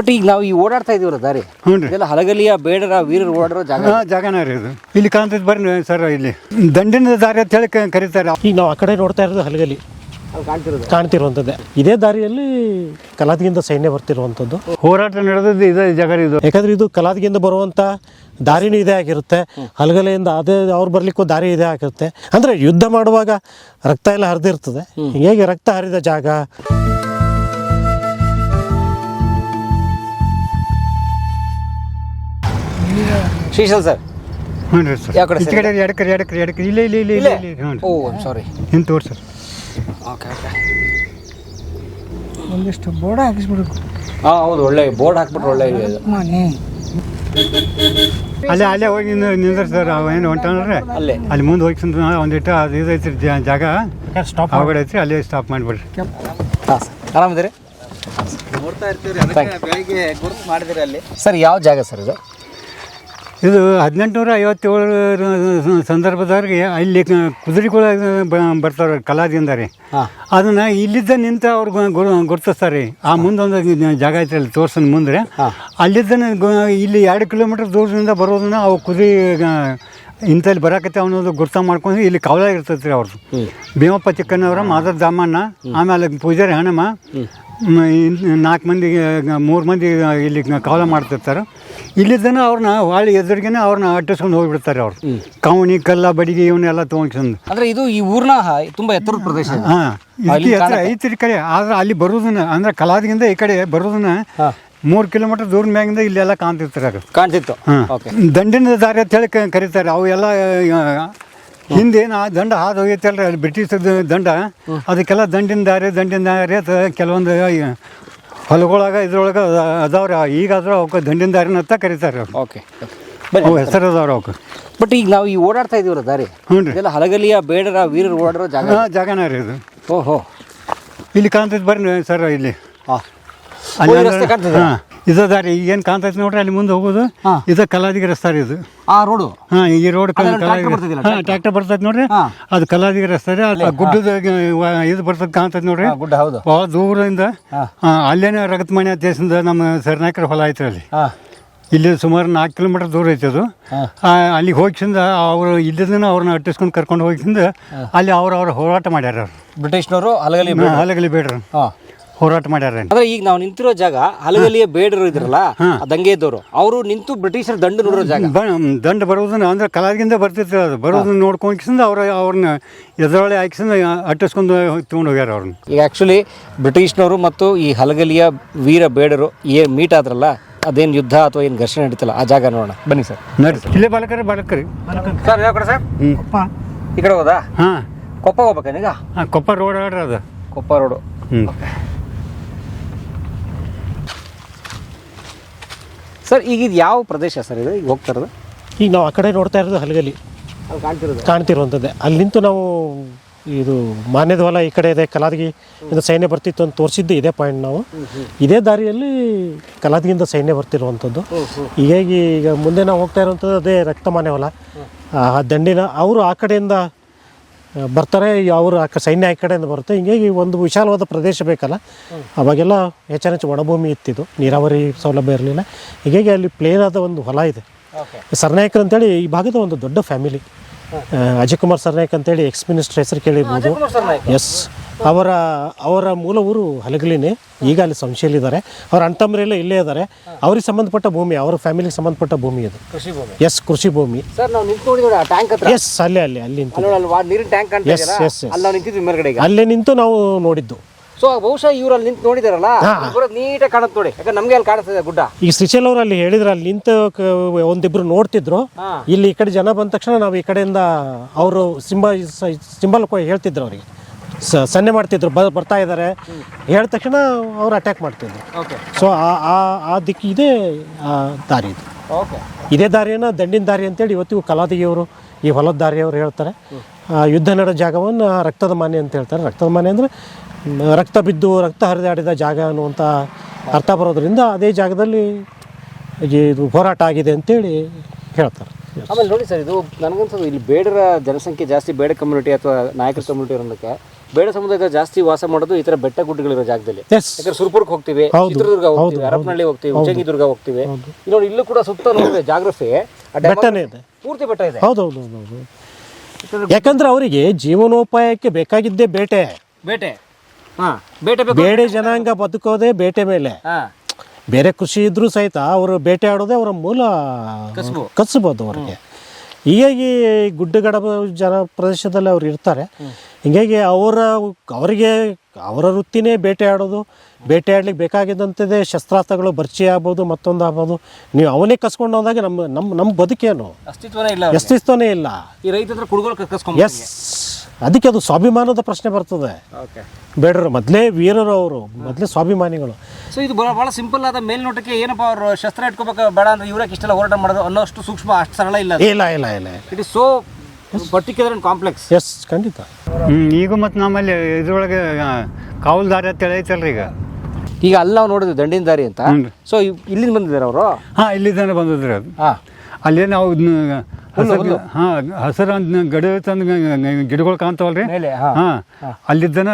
But ಈಗ ನಾವು ಈ ಓಡಾಡ್ತಾ ಇದೀವಲ್ಲ ದಾರಿ? ಹ್ಞೂ ರೀ. ಇದೆಲ್ಲ ಹಲಗಲಿಯ ಬೇಡರ ವೀರರು ಓಡಾಡೋ ಜಾಗ ಜಾಗನ ರೀ ಇದು. ಇಲ್ಲಿ ಕಾಣ್ತೈತೆ ಬರ್ರಿ ಸರ್ ಇಲ್ಲಿ. ದಂಡಿನ ದಾರಿ ಅಂತ ಹೇಳಿ ಕ- ಕರೀತಾರೆ. ಈಗ ನಾವು ಆ ಕಡೆ ನೋಡ್ತಾ ಇರೋದು ಹಲಗಲಿ. ಅಲ್ಲಿ ಕಾಣ್ತಿರೋದು? ಕಾಣ್ತಿರುವಂಥದ್ದೇ. ಇದೇ ದಾರಿಯಲ್ಲಿ ಕಲಾದಿಗಿಂತ ಸೈನ್ಯ ಬರ್ತಿರುವಂಥದ್ದು. ಹೋರಾಟ ನಡೆದದ್ದು ಇದೇ ಜಾಗ ರೀ ಇದು. ಯಾಕಂದ್ರೆ ಇದು ಕಲಾದಿಗಿಂತ ಬರುವಂಥ ದಾರಿನೂ ಇದೇ ಆಗಿರುತ್ತೆ. ಹಲಗಲೆಯಿಂದ ಅದೇ ಅವ್ರು ಬರ್ಲಿಕ್ಕೂ ದಾರಿ ಇದೇ ಆಗಿರುತ್ತೆ. ಅಂದ್ರೆ ಯುದ್ಧ ಮಾಡುವಾಗ ರಕ್ತ ಎಲ್ಲ ಹರಿದಿರ್ತದೆ. ಹೇಗೆ ರಕ್ತ ಹರಿದ ಜಾಗ. ಶ್ರೀಶಲ್ ಸರ್. ಹ್ಞೂ ರೀ ಸರ್. ಕಡೆ ಈ ಸರ್? ಕಡೆ ಎಡಕರಿ ಎಡಕರಿ ಎಡಕರಿ ಇಲ್ಲ ಇಲ್ಲ ಇಲ್ಲ ಇಲ್ಲ? ಇಲ್ಲ ಹ್ಞೂ ರೀ. ಓ ಸಾರಿ ಹಿಂಗೆ ತೋರಿ ಸರ್. Okay okay. ಒಂದಿಷ್ಟು ಬೋರ್ಡ್ ಹಾಕಿಸ್ಬಿಡ್ಬೇಕು. ಹಾಂ ಹೌದು ಒಳ್ಳೆ ಬೋರ್ಡ್ ಹಾಕ್ಬಿಟ್ರೆ ಒಳ್ಳೆ ಇದೆ ಇದು. ಮನೆ. ಅಲ್ಲೇ ಅಲ್ಲೇ ಹೋಗಿ ನಿಂದ್ರ ಸರ್ ಅವ ಏನು ಹೊಂಟಾನ್ರೆ ಅಲ್ಲೇ. ಅಲ್ಲಿ ಮುಂದೆ ಹೋಗಿ ಒಂದಿಟ್ಟು ಅದು ಇದು ಐತ್ರಿ ಜಾ- ಜಾಗ. ಸ್ಟಾಪ್ ಅವಗಡೆ ಐತ್ರಿ ಅಲ್ಲೇ ಸ್ಟಾಪ್ ಮಾಡಿಬಿಡ್ರಿ. ಹಾಂ ಸರ್. ಆರಾಮಿದ್ದೀರಿ? ನೋಡ್ತಾ ಇರ್ತೀವಿ ಅದಕ್ಕೆ ಬೆಳಿಗ್ಗೆ ಗುರುತು ಮಾಡಿದಿರಿ ಅಲ್ಲಿ. ಸರ್ ಯಾವ ಜಾಗ ಸರ್ ಇದು? ಇದು ಹದಿನೆಂಟುನೂರ ಐವತ್ತೇಳು ಸಂದರ್ಭದವ್ರಿಗೆ ಅಲ್ಲಿ ಕುದುರೆಗಳ ಕುದುರೆಗಳು ಬ- ಬರ್ತಾವೆ ಕಲಾದಿಂದ ರೀ ಅದನ್ನು ಇಲ್ಲಿದ್ದ ನಿಂತ ಅವ್ರು ಗುರುತಿಸ್ತಾರೆ. ಆ ಮುಂದೊಂದು ಜಾಗ ಐತೆ ಅಲ್ಲಿ ತೋರ್ಸನ್ ಮುಂದೆ ಅಲ್ಲಿದ್ದ ಇಲ್ಲಿ ಎರಡು ಕಿಲೋಮೀಟ್ರ್ ದೂರದಿಂದ ಬರೋದನ್ನ ಅವು ಕುದುರೆ ಇಂಥಲ್ಲಿ ಬರಾಕತ್ತೆ ಅವನೊಂದು ಗುರ್ತ ಮಾಡ್ಕೊಂಡು ಇಲ್ಲಿ ಕವಲ ಇರ್ತೈತೆ ರೀ ಅವ್ರದ್ದು ಭೀಮಪ್ಪ ಚಿಕ್ಕನವರ ಮಾದರ್ ದಾಮಣ್ಣ ಆಮೇಲೆ ಪೂಜಾರಿ ಹಣಮ್ಮ ನಾಲ್ಕು ಮಂದಿ ಮೂರು ಮಂದಿ ಇಲ್ಲಿ ಕವಲ ಮಾಡ್ತಿರ್ತಾರೆ. ಇಲ್ಲಿದ್ದನ ಅವ್ರನ್ನ ವಾಳಿ ಎದುರಿಗೇನೆ ಅವ್ರನ್ನ ಅಟ್ಟಿಸ್ಕೊಂಡು ಹೋಗಿಬಿಡ್ತಾರೆ ಅವ್ರು. ಕವಣಿ ಕಲ್ಲ ಬಡಿಗೆ ಇವನ್ನೆಲ್ಲ ತೊಗೊಂಡ್ಸಂದು ಅಂದರೆ ಇದು ಈ ಊರ್ನ ತುಂಬ ಎತ್ತರ ಎತ್ತರದ ಪ್ರದೇಶ. ಹಾಂ. ಇಲ್ಲಿ ಹತ್ರ ಐತ್ರಿ ಕಡೆ ಆದ್ರೆ ಅಲ್ಲಿ ಬರೋದನ್ನ ಅಂದ್ರೆ ಕಲಾದಿಗಿಂದ ಈ ಕಡೆ ಬರೋದನ್ನ ಮೂರು ಕಿಲೋಮೀಟರ್ ದೂರ ಮ್ಯಾಗಿಂದ ಇಲ್ಲೆಲ್ಲ ಕಾಣ್ತಿರ್ತಾರೆ ಕಾಣ್ತಿತ್ತು. ಹಾಂ. ದಂಡಿನ ದಾರಿ ಅಂತ ಹೇಳಿ ಕರೀತಾರೆ. ಅವು ಎಲ್ಲ ಹಿಂದೇನು ಆ ದಂಡ ಹಾದು ಹೋಗೈತಲ್ರಿ ಅಲ್ಲಿ ಬ್ರಿಟಿಷದ ದಂಡ. ಅದಕ್ಕೆಲ್ಲ ದಂಡಿನ ದಾರಿ ದಂಡಿನ ದಾರಿ ಅದ ಕೆಲವೊಂದು ಹೊಲಗಳಾಗ ಇದ್ರೊಳಗೆ ಅದಾವ್ರಿ. ಈಗಾದ್ರೂ ಅವಕ್ಕೆ ದಂಡಿನ ದಾರಿನ ಅಂತ ಕರೀತಾರೆ ಓಕೆ ಅವು ಹೆಸರು ಅದಾವ್ರಿ ಅವಕ್ಕೆ. ಬಟ್ ಈಗ ನಾವು ಈ ಓಡಾಡ್ತಾ ಇದೀವ್ರ ದಾರಿ. ಹ್ಞೂ ರೀ. ಇದೆಲ್ಲ ಹಲಗಲಿಯ ಬೇಡರ ವೀರರು ಓಡಾಡೋ ಜಾಗ ಜಾಗನ ಜಾಗನೇ ರೀ ಇದು. ಓಹೋ. ಇಲ್ಲಿ ಕಾಣ್ತೈತೆ ಬರ್ರಿ ಸರ್ ಇಲ್ಲಿ. ಹಾಂ. ಅಲ್ಲಿ ರಸ್ತೆ ಕಾಣ್ತದೆ? ಹಾಂ. ಇದು ದಾರಿ ಏನು ಕಾಣ್ತೈತೆ ನೋಡ್ರಿ ಅಲ್ಲಿ ಮುಂದೆ ಹೋಗೋದು. ಹಾ. ಇದು ಕಲಾದಿಗೆ ರಸ್ತೆ ರೀ ಇದು. ಆ ರೋಡು? ಹಾ ಈ ರೋಡ್ ಅದ್ರಲ್ಲಿ tractor ಬರ್ತಿದ್ಯಲ್ಲ, ಹಾಂ ಟ್ರ್ಯಾಕ್ಟರ್ ಬರ್ತೈತೆ ನೋಡ್ರಿ. ಅದು ಕಲಾದಿಗೆ ರಸ್ತೆ ರೀ ಅದು ಗುಡ್ಡದ ವ- ಇದು ಬರ್ತದೆ ಕಾಣ್ತೈತೆ ನೋಡ್ರಿ. ಗುಡ್ಡ ಹೌದು. ಭಾಳ ದೂರದಿಂದ ಅಲ್ಲೇನೇ ಆ, ಅಲ್ಲೇನೆ ರಗತಮಣಿ ದೇಶದಿಂದ ನಮ್ಮ ಸರ್ನಾಯಕರ ಹೊಲ ಐತ್ರಿ ಅಲ್ಲಿ. ಹಾಂ. ಇಲ್ಲಿ ಸುಮಾರು ನಾಲ್ಕು ಕಿಲೋಮೀಟರ್ ದೂರ ಐತೆ ಅದು. ಹಾ. ಆ, ಅಲ್ಲಿಗೆ ಹೋಗಿಸಿಂದ ಅವರು ಇಲ್ಲಿದ್ದನ್ನ ಅವ್ರನ್ನ ಅಟ್ಟಿಸ್ಕೊಂಡು ಕರ್ಕೊಂಡು ಹೋಗಿಸಿಂದ ಅಲ್ಲಿ ಅವ್ರ ಅವ್ರ ಹೋರಾಟ ಮಾಡ್ಯಾರ ಅವ್ರು. ಬ್ರಿಟಿಷ್ನವರು ಅಲಗಲಿ ಹಲಗಲಿ ಬೇಡ್ರಿ. ಹಾಂ. ಹೋರಾಟ ಮಾಡ್ಯಾರ ಅಂದ್ರೆ ಈಗ ನಾವು ನಿಂತಿರೋ ಜಾಗ ಹಲಗಲಿಯ ಬೇಡರು ಇದ್ರಲ್ಲ ದಂಗೆ ಇದ್ದವರು ಅವರು ನಿಂತು ಬ್ರಿಟಿಷರ ದಂಡ ನೋಡೋ ಜಾಗ. ದಂಡ ಬರೋದನ್ನ ಅಂದ್ರೆ ಕಲಾದಿಂದ ಬರ್ತಿರ್ತಾರೆ ಅದು. ಬರೋದನ್ನ ನೋಡ್ಕೊಂಡ್ ಅವ್ರ ಅವ್ರನ್ನ ಎದುರೊಳೆ ಹಾಕಿಸಿಂದ ಅಟ್ಟಿಸ್ಕೊಂಡು ತಗೊಂಡು ಹೋಗ್ಯಾರ ಅವ್ರನ್ನ. ಈಗ ಆ್ಯಕ್ಚುಲಿ ಬ್ರಿಟಿಷ್ನವರು ಮತ್ತು ಈ ಹಲಗಲಿಯ ವೀರ ಬೇಡರು ಏ ಮೀಟ್ ಆದ್ರಲ್ಲ ಅದೇನು ಯುದ್ಧ ಅಥವಾ ಏನು ಘರ್ಷಣೆ ನಡೀತಲ್ಲ ಆ ಜಾಗ ನೋಡೋಣ. ಬನ್ನಿ ಸರ್. ನಡ್ರಿ. ಇಲ್ಲೇ ಬಾಲಕರಿ ಬಾಲಕರಿ. ಸರ್ ಯಾವ ಕಡೆ ಸರ್? ಹ್ಞೂ ಈ ಕಡೆ ಹೋದಾ? ಹಾಂ. ಕೊಪ್ಪ ಹೋಗ್ಬೇಕೇನೀಗ ಹಾಂ ಕೊಪ್ಪ ರೋಡ್ ಆಡ್ರಿ ಅದು. ಕೊಪ್ಪ ರೋಡು. ಹ್ಞೂ ಸರ್ ಈಗ ಇದು ಯಾವ ಪ್ರದೇಶ ಸರ್ ಇದು? ಈಗ ಹೋಗ್ತಾ ಇರೋದು? ಈಗ ನಾವು ಆ ಕಡೆ ನೋಡ್ತಾ ಇರೋದು ಹಲಗಲಿ ಅಲ್ಲಿ ಕಾಣ್ತಿರೋದು? ಕಾಣ್ತಿರುವಂಥದ್ದೇ. ಅಲ್ಲಿ ನಿಂತು ನಾವು ಇದು ಮಾನ್ಯದ ಹೊಲ ಈ ಕಡೆ ಇದೆ ಕಲಾದಗಿ ಇಂದ ಸೈನ್ಯ ಬರ್ತಿತ್ತು ಅಂತ ತೋರಿಸಿದ್ದು ಇದೇ ಪಾಯಿಂಟ್ ನಾವು. ಇದೇ ದಾರಿಯಲ್ಲಿ ಕಲಾದಗಿಂದ ಸೈನ್ಯ ಬರ್ತಿರುವಂಥದ್ದು. ಹೀಗಾಗಿ ಈಗ ಮುಂದೆ ನಾವು ಹೋಗ್ತಾ ಇರುವಂಥದ್ದು ಅದೇ ರಕ್ತಮಾನ್ಯ ಹೊಲ ಆ ದಂಡಿನ ಅವರು ಆ ಕಡೆಯಿಂದ ಬರ್ತಾರೆ ಅವರು ಆ ಕ- ಸೈನ್ಯ ಆ ಕಡೆಯಿಂದ ಬರುತ್ತೆ. ಹಿಂಗಾಗಿ ಒಂದು ವಿಶಾಲವಾದ ಪ್ರದೇಶ ಬೇಕಲ್ಲ. ಅವಾಗೆಲ್ಲ ಹೆಚ್ಚಿನ ಹೆಚ್ಚು ಒಣಭೂಮಿ ಇತ್ತಿದ್ದು ನೀರಾವರಿ ಸೌಲಭ್ಯ ಇರಲಿಲ್ಲ. ಹೀಗಾಗಿ ಅಲ್ಲಿ ಪ್ಲೇನ್ ಆದ ಒಂದು ಹೊಲ ಇದೆ. ಸರ್ನಾಯಕರ್ ಅಂತೇಳಿ ಈ ಭಾಗದ ಒಂದು ದೊಡ್ಡ ಫ್ಯಾಮಿಲಿ ಅಜಯ್ ಕುಮಾರ್ ಸರ್ನಾಯಕ್ ಅಂತೇಳಿ ಎಕ್ಸ್ ಮಿನಿಸ್ಟರ್ ಹೆಸರು ಕೇಳಿರ್ಬೋದು. ಎಸ್ ಅವರ ಅವರ ಮೂಲ ಊರು ಹಲಗಲಿನೇ. ಈಗ ಅಲ್ಲಿ ಸಂಶಯಲ್ಲಿದ್ದಾರೆ ಅವ್ರ ಅಣ್ತಮ್ಮರೆಲ್ಲ ಇಲ್ಲೇ ಇದ್ದಾರೆ. ಅವ್ರಿಗೆ ಸಂಬಂಧಪಟ್ಟ ಭೂಮಿ ಅವ್ರ ಫ್ಯಾಮಿಲಿಗೆ ಸಂಬಂಧಪಟ್ಟ ಭೂಮಿ ಅದು. ಕೃಷಿ ಭೂಮಿ. ಎಸ್ ಕೃಷಿ ಭೂಮಿ. ಸರ್ ನಾವು ನಿಂತ್ಕೊಂಡಿದ್ದೀವಿ ಆ ಟ್ಯಾಂಕ್ ಹತ್ರ. ಎಸ್ ಅಲ್ಲೇ ಅಲ್ಲಿ ಅಲ್ಲಿ ನಿಂತು. ಅಲ್ಲಿ ನೋಡಿ, ಅಲ್ಲಿ ನೀರಿನ ಟ್ಯಾಂಕ್ ಅಂತ yes, yes. ಅಲ್ಲಿ ನಾವು ನಿಂತಿದ್ವಿ ಮೇಲ್ಗಡೆ ಈಗ. ಅಲ್ಲೇ ನಿಂತು ನಾವು ನೋಡಿದ್ದು. ಸೊ ಬಹುಶಃ ಇವ್ರು ಅಲ್ಲಿ ನಿಂತು ನೋಡಿದಾರಲ್ಲ? ಬರೋದು ನೀಟಾಗಿ ಕಾಣುತ್ತೆ ನೋಡಿ. ಯಾಕಂದ್ರೆ ನಮಗೆ ಅಲ್ಲಿ ಕಾಣಿಸ್ತದೆ ಗುಡ್ಡ. ಈಗ ಶ್ರೀಶೈಲ್ ಅವರು ಅಲ್ಲಿ ಹೇಳಿದ್ರು ಅಲ್ಲಿ ನಿಂತು ಕ- ಒಂದಿಬ್ರು ನೋಡ್ತಿದ್ರು. ಇಲ್ಲಿ ಈ ಕಡೆ ಜನ ಬಂದ ತಕ್ಷಣ ನಾವು ಈ ಕಡೆಯಿಂದ ಅವರು ಸಿಂಬ ಸಿಂಬಲ್ ಹೇಳ್ತಿದ್ರು ಅವರಿಗೆ. ಸ ಸನ್ನೆ ಮಾಡ್ತಿದ್ರು ಬ ಬರ್ತಾ ಇದ್ದಾರೆ ಹೇಳಿದ ತಕ್ಷಣ ಅವ್ರು ಅಟ್ಯಾಕ್ ಮಾಡ್ತಿದ್ರು. ಓಕೆ ಸೊ ಆ ಆ- ಆ ದಿಕ್ಕು ಇದೇ ಆ ದಾರಿ ಇದು. ಓಕೆ ಇದೇ ದಾರಿಯನ್ನು ದಂಡಿನ ದಾರಿ ಅಂತೇಳಿ ಇವತ್ತಿಗೂ ಕಲಾದಿಗೆಯವರು ಈ ಹೊಲದ ದಾರಿಯವರು ಹೇಳ್ತಾರೆ. ಆ ಯುದ್ಧ ನಡೆದ ಜಾಗವನ್ನು ರಕ್ತದ ಮಾನೆ ಅಂತ ಹೇಳ್ತಾರೆ. ರಕ್ತದ ಮಾನೆ ಅಂದರೆ ರಕ್ತ ಬಿದ್ದು ರಕ್ತ ಹರಿದಾಡಿದ ಜಾಗ ಅನ್ನುವಂಥ ಅರ್ಥ ಬರೋದ್ರಿಂದ ಅದೇ ಜಾಗದಲ್ಲಿ ಇದು ಹೋರಾಟ ಆಗಿದೆ ಅಂತೇಳಿ ಹೇಳ್ತಾರೆ. ಆಮೇಲೆ ನೋಡಿ ಸರ್ ಇದು ನನಗನ್ಸೋದು ಇಲ್ಲಿ ಬೇಡರ ಜನಸಂಖ್ಯೆ ಜಾಸ್ತಿ ಬೇಡ ಕಮ್ಯುನಿಟಿ ಅಥವಾ ನಾಯಕರ ಕಮ್ಯುನಿಟಿ ಇರೋದಕ್ಕೆ ಬೇಡ ಸಮುದಾಯ ಜಾಸ್ತಿ ವಾಸ ಮಾಡೋದು ಈ ತರ ಬೆಟ್ಟ ಗುಡ್ಡಗಳಿರೋ ಜಾಗದಲ್ಲಿ. ಯಾಕಂದ್ರೆ ಸುರ್ಪುರ್ಗೆ ಹೋಗ್ತೀವಿ ಚಿತ್ರದುರ್ಗ ಹೋಗ್ತೀವಿ ಹರಪನಹಳ್ಳಿ ಹೋಗ್ತೀವಿ ಉಚ್ಚಂಗಿದುರ್ಗ ಹೋಗ್ತೀವಿ. ನೋಡಿ ಇಲ್ಲೂ ಕೂಡ ಸುತ್ತ ನೋಡಿದ್ರೆ ಜಾಗ್ರಫಿ ಬೆಟ್ಟನೇ ಇದೆ. ಪೂರ್ತಿ ಬೆಟ್ಟ ಇದೆ. ಹೌದು ಹೌದು ಯಾಕಂದ್ರೆ ಅವರಿಗೆ ಜೀವನೋಪಾಯಕ್ಕೆ ಬೇಕಾಗಿದ್ದೇ ಬೇಟೆ. ಬೇಟೆ. ಹಾ ಬೇಟೆ ಬೇಡೆ ಜನಾಂಗ ಬದುಕೋದೆ ಬೇಟೆ ಮೇಲೆ. ಬೇರೆ ಕೃಷಿ ಇದ್ರೂ ಸಹಿತ ಅವರು ಬೇಟೆ ಆಡೋದೇ ಅವರ ಮೂಲ ಕಸಬಹುದು ಕಸಬೋದು ಅವ್ರಿಗೆ. ಹೀಗಾಗಿ ಗುಡ್ಡಗಡ ಜನ ಪ್ರದೇಶದಲ್ಲಿ ಅವ್ರು ಇರ್ತಾರೆ. ಹೀಗಾಗಿ ಅವರ ಅವರಿಗೆ ಅವರ ವೃತ್ತಿನೇ ಬೇಟೆ ಆಡೋದು. ಬೇಟೆ ಆಡ್ಲಿಕ್ಕೆ ಬೇಕಾಗಿದ್ದಂಥದ್ದೇ ಶಸ್ತ್ರಾಸ್ತ್ರಗಳು ಭರ್ಚಿ ಆಗ್ಬೋದು ಮತ್ತೊಂದು ಆಗ್ಬೋದು. ನೀವು ಅವನೇ ಕಸ್ಕೊಂಡು ಹೋದಾಗ ನಮ್ಮ ನಮ್ಮ ನಮ್ಮ ಬದುಕೇನು ಅಸ್ತಿತ್ವನೇ ಇಲ್ಲ. ಅಸ್ತಿತ್ವನೇ ಇಲ್ಲ. ಈ ರೈತ ಹತ್ರ ಕುಡುಗೋಲು ಎಸ್ ಅದಕ್ಕೆ ಅದು ಸ್ವಾಭಿಮಾನದ ಪ್ರಶ್ನೆ ಬರ್ತದೆ. ಬೇಡರು ಮೊದಲೇ ವೀರರು ಅವರು ಮೊದಲೇ ಸ್ವಾಭಿಮಾನಿಗಳು. ಸೊ ಇದು ಭಾಳ ಬಹಳ ಸಿಂಪಲ್ ಆದ ಮೇಲ್ನೋಟಕ್ಕೆ ಏನಪ್ಪ ಅವರು ಶಸ್ತ್ರ ಇಟ್ಕೋಬೇಕು ಬೇಡ ಅಂದ್ರೆ ಇವ್ರಕ್ಕೆ ಇಷ್ಟೆಲ್ಲ ಹೋರಾಟ ಮಾಡೋದು ಅನ್ನೋಷ್ಟು ಸೂಕ್ಷ್ಮ ಅಷ್ಟು ಸರಳ ಇಲ್ಲ ಇಲ್ಲ ಇಲ್ಲ ಇಲ್ಲ. It is so particular complex yes ಖಂಡಿತ. ಹ್ಞೂ ಈಗ ಮತ್ತು ನಮ್ಮಲ್ಲಿ ಇದ್ರೊಳಗೆ ಕಾವಲ್ದಾರಿ ಅಂತ ಐತಲ್ರಿ ಈಗ. ಈಗ ಅಲ್ಲಿ ನಾವು ನೋಡಿದ್ವಿ ದಂಡಿನ ದಾರಿ ಅಂತ. ಹ್ಞೂ ಸೊ ಇಲ್ಲಿಂದ ಬಂದಿದ್ದಾರೆ ಅವರು? ಹಾಂ ಇಲ್ಲಿದ್ದಾನೆ ಬಂದಿದ್ರು. ಅದು ಹಾಂ. ಅಲ್ಲೇ ನಾವು ಹಸಿರು ಹಾಂ ಹಸಿರು ಅಂತ ಗಡಿ ತಂದು ಗಿಡಗಳು ಕಾಣ್ತಾವಲ್ರಿ? ಮೇಲೆ ಹಾಂ. ಹಾಂ. ಅಲ್ಲಿದ್ದನ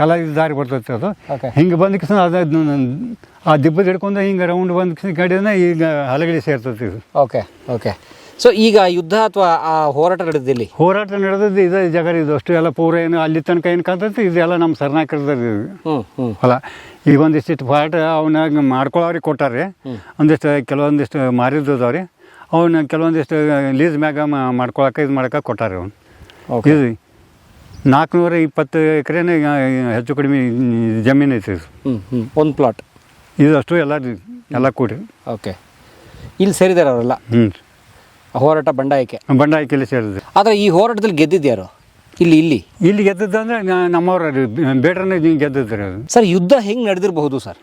ಕಲಾವಿದ ದಾರಿ ಬರ್ತೈತೆ ಅದು. Okay. ಹಿಂಗೆ ಬಂದ ಕಿಸ ಅದು ಆ ದಿಬ್ಬದ ಹಿಡ್ಕೊಂಡು ಹಿಂಗೆ ರೌಂಡ್ ಬಂದ ಕಿಸ ಗಡಿನ ಈಗ ಹಲಗಳಿ ಸೇರ್ತೈತಿ ಇದು. ಓಕೆ ಓಕೆ ಸೊ ಈಗ ಯುದ್ಧ ಅಥವಾ ಆ ಹೋರಾಟ ನಡೆದಿದೆ ಇಲ್ಲಿ? ಹೋರಾಟ ನಡೆದದ್ದು ಇದೇ ಜಾಗ ಇದು. ಅಷ್ಟು ಎಲ್ಲ ಪೂರ ಏನು ಅಲ್ಲಿ ತನಕ ಏನು ಕಾಣ್ತೈತಿ ಇದೆಲ್ಲ ನಮ್ಮ ಸರ್ನಾಕರದ ಅಲ್ಲ ಹೊಲ ಈಗ ಒಂದಿಷ್ಟು ಪಾಠ ಅವನ್ನ ಮಾಡ್ಕೊಳ್ಳೋರಿಗೆ ಕೊಟ್ಟಾರೆ. ಒಂದಿಷ್ಟು ಕೆಲವೊಂದಿಷ್ಟು ಮಾರಿದ್ದವ್ರಿ ಅವನ್ನ ಕೆಲವೊಂದಿಷ್ಟು ಲೀಸ್ ಮ್ಯಾಗ ಮ- ಮಾಡ್ಕೊಳಕ್ಕೆ ಇದು ಮಾಡಕ್ಕೆ ಕೊಟ್ಟಾರೆ ಅವನು. ಓಕೆ ಇದು ನಾಲ್ಕುನೂರ ಇಪ್ಪತ್ತು ಎಕರೆನೇ ಹೆಚ್ಚು ಕಡಿಮೆ ಜಮೀನು ಐತಿ ಇದು. ಒಂದು ಪ್ಲಾಟ್ ಇದು ಅಷ್ಟು ಎಲ್ಲ ಎಲ್ಲ ಕೂಡಿ. ಓಕೆ ಇಲ್ಲಿ ಸೇರಿದಾರೆ ಅವರೆಲ್ಲ? ಹ್ಞೂ ಹೋರಾಟ ಬಂಡಾಯಕ್ಕೆ. ಬಂಡಾಯಕ್ಕೆ ಸೇರಿದ್ರು ಸೇರಿದೆ. ಆದರೆ ಈ ಹೋರಾಟದಲ್ಲಿ ಗೆದ್ದಿದ್ಯಾರು ಇಲ್ಲಿ ಇಲ್ಲಿ. ಇಲ್ಲಿ ಗೆದ್ದಿದ್ದಂದ್ರೆ ನಮ್ಮವರ ಬೇಡ್ರನ್ನ ಗೆದ್ದಿದ್ರು ಸರ್ ಯುದ್ಧ ಹೆಂಗೆ ನಡೆದಿರಬಹುದು ಸರ್?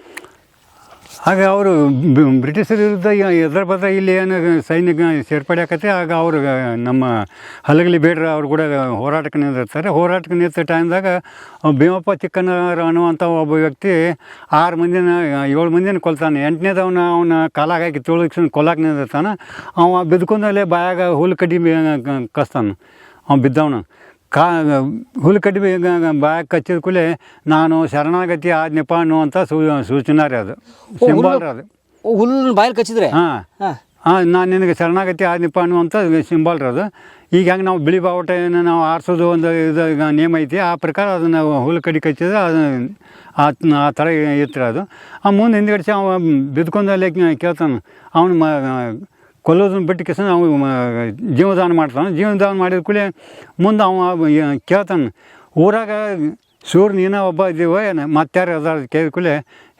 ಆಗ ಅವರು ಬ್ರಿಟಿಷರ ವಿರುದ್ಧ ಎದ್ರ ಬದ್ರ ಇಲ್ಲಿ ಏನು ಸೈನ್ಯ ಸೇರ್ಪಡೆ ಆಗ ಅವರು ನಮ್ಮ ಹಲಗಲಿ ಬೇಡ್ರ ಅವ್ರು ಕೂಡ ಹೋರಾಟಕ್ಕೆ ನಿಂತಿರ್ತಾರೆ. ಹೋರಾಟಕ್ಕೆ ನಿಂತ ಟೈಮ್ದಾಗ ಭೀಮಪ್ಪ ಚಿಕ್ಕನರ ಅನ್ನುವಂಥ ಒಬ್ಬ ವ್ಯಕ್ತಿ ಆರು ಮಂದಿನ, ಏಳು ಮಂದಿನ ಕೊಲ್ತಾನೆ. ಎಂಟನೇದವನ ಅವನ ಹಾಕಿ ತುಳಿಸ್ಕೊಂಡು ಕೊಲ್ಲಕ್ಕೆ ನಿಂದಿರ್ತಾನೆ ಅವ ಬಿದ್ಕೊಂಡಲ್ಲೇ ಬಾಯಾಗ ಹುಲ್ಲು ಕಡ್ಡಿ ಕಸ್ತಾನೆ. ಅವ್ನು ಬಿದ್ದವನು. ಕಾ ಹುಲ್ಲು ಕಡಿಮೆ ಬಾಯಾಗ ಕಚ್ಚಿದ ಕೂಡಲೇ ನಾನು ಶರಣಾಗತಿ ಆಜ್ಞಪ್ಪ ಅನ್ನುವಂಥ ಸೂ ಸೂಚನಾ ರೀ ಅದು. ಸಿಂಬಲ್ ರೀ ಅದು. ಹುಲ್ಲು ಬಾಯಲ್ಲಿ ಕಚ್ಚಿದ್ರೆ? ಹಾಂ. ಹಾಂ. ನಾನು ನಿನಗೆ ಶರಣಾಗತಿ ಆದ್ನಪ್ಪ ಅನ್ನುವಂಥ ಸಿಂಬಲ್ ರೀ ಅದು. ಈಗ ಹೆಂಗೆ ನಾವು ಬಿಳಿ ಬಾವುಟನ ನಾವು ಆರಿಸೋದು ಒಂದು ಇದು ನೇಮ ಐತಿ ಆ ಪ್ರಕಾರ ಅದನ್ನು ಹುಲ್ಲು ಕಡಿ ಕಚ್ಚಿದ್ರೆ ಅದು ಆ ಆ ಥರ ಇತ್ತು ಅದು. ಆ ಮುಂದೆ ಹಿಂದ್ಗಡೆ ಅವ ಬಿದ್ದುಕೊಂಡಲ್ಲೇ ಕೇಳ್ತಾನೆ. ಅವನು ಮ ಕೊಲ್ಲೋದನ್ನ ಬಿಟ್ಟು ಕಿಸ ಅವ ಜೀವನದಾನ ಜೀವದಾನ ಮಾಡ್ತಾನೆ. ಜೀವದಾನ ಮಾಡಿದ ಕೂಡಲೇ ಮುಂದೆ ಅವ ಕೇಳ್ತಾನೆ, ಊರಾಗ ಸೂರ್ಯ ನೀನ ಒಬ್ಬ ಇದ್ದೀವ, ಏನು ಮತ್ತಾರು ಅದಾರ ಕೇಳಿದ ಕೂಡಲೇ,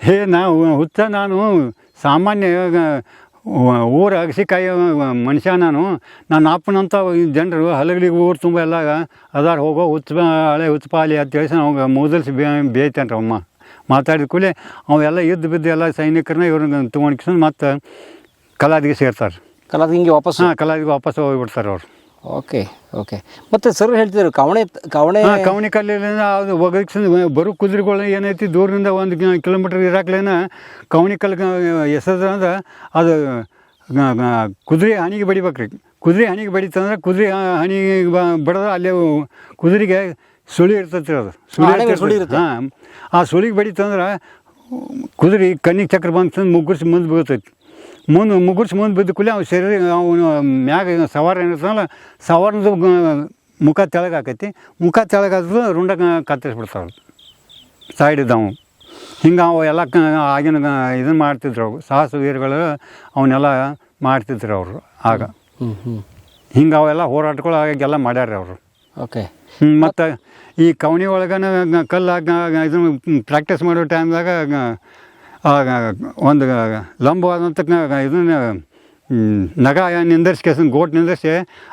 ಹೇ ನಾವು ಹುಚ್ಚ ನಾನು, ಸಾಮಾನ್ಯ ಊರ ಅಗಸಿಕಾಯಿ ಮನುಷ್ಯ ನಾನು. ನನ್ನ ಅಪ್ಪನಂತ ಜನರು ಹಲಗಲಿಗೆ ಊರು ತುಂಬ ಎಲ್ಲ ಅದಾರ, ಹೋಗೋ ಹುಚ್ಚ ಹಳೆ ಹುಚ್ಚಪಾಲಿ ಅಂತ ಹೇಳಿ ಅವಾಗ ಮೂದಲ್ಸಿ ಬೇ ಬೇಯ್ತಾನೆ ಅಮ್ಮ ಮಾತಾಡಿದ ಕೂಡಲೇ ಅವೆಲ್ಲ ಇದ್ದು ಬಿದ್ದು ಎಲ್ಲ ಸೈನಿಕರನ್ನ ಇವ್ರನ್ನ ತೊಗೊಂಡ್ಕೊಂಡು ಮತ್ತು ಕಲಾದಿಗೆ ಸೇರ್ತಾರೆ. ಕಲಾದ ಹಿಂಗೆ ವಾಪಸ್ ಹಾಂ ಕಲಾದಿಗೆ ವಾಪಸ್ ಹೋಗಿಬಿಡ್ತಾರೆ ಅವ್ರು. Okay okay. ಮತ್ತೆ ಸರ್ ಹೇಳ್ತಿದ್ರು ಕವಣೆ ಕವಣೆ ಕವಣೆ ಕಲ್ಲಿಂದ ಅದು ಒಗಗಿಸಿ ಬರೋ ಕುದುರೆಗಳು ಏನೈತಿ ದೂರದಿಂದ ಒಂದು ಕಿಲೋಮೀಟರ್ ಇರಾಕ್ಲೇನ ಕವಣಿ ಕಲ್ ಎಸದ್ರ ಅಂದ್ರೆ ಅದು ಕುದುರೆ ಹಣಿಗೆ ಬಡಿಬೇಕ್ರಿ ಕುದುರೆ ಹಣಿಗೆ ಬಡಿತಂದ್ರೆ ಕುದುರೆ ಹಣಿಗೆ ಬಡದ ಅಲ್ಲಿ ಕುದುರೆಗೆ ಸುಳಿ ಇರ್ತೈತಿ ಅದು. ಸುಳಿ. ಹಾಂ ಆ ಸುಳಿಗೆ ಬಡಿತಂದ್ರೆ ಕುದುರೆ ಕಣ್ಣಿಗೆ ಚಕ್ರ ಬಂತು ಮುಗ್ಗುರಿಸಿ ಮುಂದೆ ಬೀಳ್ತೈತಿ. ಮುಂದೆ ಮುಗುರ್ಸಿ ಮುಂದೆ ಬಿದ್ದ ಕೂಲಿ ಅವ್ನು ಶರೀರ ಅವನು ಮ್ಯಾಗ ಸವಾರ ಏನಿರ್ತಾನಲ್ಲ ಸವಾರದ ಮುಖ ತೆಳಗೆ ಆಕೈತಿ. ಮುಖ ತೆಳಗಾದ್ರು ರುಂಡ ಸೈಡ್ ಸೈಡಿದ್ದವು ಹಿಂಗೆ ಅವು ಎಲ್ಲ ಆಗಿನ ಇದನ್ನು ಮಾಡ್ತಿದ್ರು ಅವು ಸಾಹಸ ವೀರಗಳು ಅವನ್ನೆಲ್ಲ ಮಾಡ್ತಿದ್ರು ಅವರು ಆಗ. ಹಿಂಗೆ ಅವೆಲ್ಲ ಹೋರಾಟಗಳು ಆಗೆಲ್ಲ ಮಾಡ್ಯಾರ ಅವರು. ಓಕೆ. ಮತ್ತು ಈ ಕವಣಿ ಒಳಗನ ಕಲ್ಲಾಗ ಇದನ್ನು ಪ್ರಾಕ್ಟೀಸ್ ಮಾಡೋ ಟೈಮ್ದಾಗ ಒಂದು ಲಂಬವಾದಂಥ ಇದನ್ನ ನಗ ನಿಂದರ್ಸ್ಕೇಸನ್ ಗೋಟ್ ನಿಂದರ್ಸಿ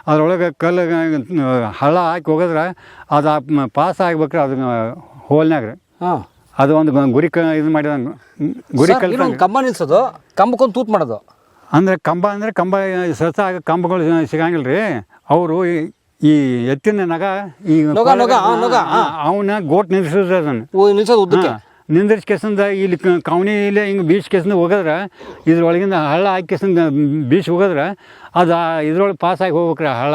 ಅದರೊಳಗೆ ಕಲ್ಲು ಹಳ್ಳ ಹಾಕಿ ಹೋಗಿದ್ರೆ ಅದು ಪಾಸ್ ಆಗ್ಬೇಕ್ರಿ ಅದು ಹೋಲ್ನಾಗ ರೀ. ಹಾಂ. ಅದು ಒಂದು ಗುರಿ ಕ ಇದು ಮಾಡಿದ ಗುರಿ ಕಲ್ಲು ಕಂಬ ನಿಲ್ಸೋದು. ಕಂಬಕ್ಕೊಂದು ತೂತ್ ಮಾಡೋದು. ಅಂದರೆ ಕಂಬ ಅಂದರೆ ಕಂಬ ಆಗ ಕಂಬಗಳು ಸಿಗಂಗಿಲ್ಲ ರೀ. ಅವರು ಈ ಎತ್ತಿನ ನಗ ಈ ಅವನ ಅವನ್ನ ಗೋಟ್ ನಿಲ್ಸಿದ್ರೆ ಅದನ್ನು. ನಿಲ್ಸೋದು ಉದ್ದಕ್ಕೆ. ನಿಂದ್ರಿಸಿ ಕೆಸಂದ ಇಲ್ಲಿ ಕ- ಕವನಿ ಇಲ್ಲೇ ಹಿಂಗೆ ಬೀಚ್ ಕೆಸಂದ ಹೋಗಿದ್ರೆ ಇದ್ರೊಳಗಿಂದ ಹಳ್ಳ ಹಾಕಿ ಕೆಸಂದ ಬೀಚ್ ಹೋಗಿದ್ರೆ ಅದು ಇದ್ರೊಳಗೆ ಪಾಸ್ ಆಗಿ ಹೋಗ್ಬೇಕ್ರಿ ಆ ಹಳ್ಳ.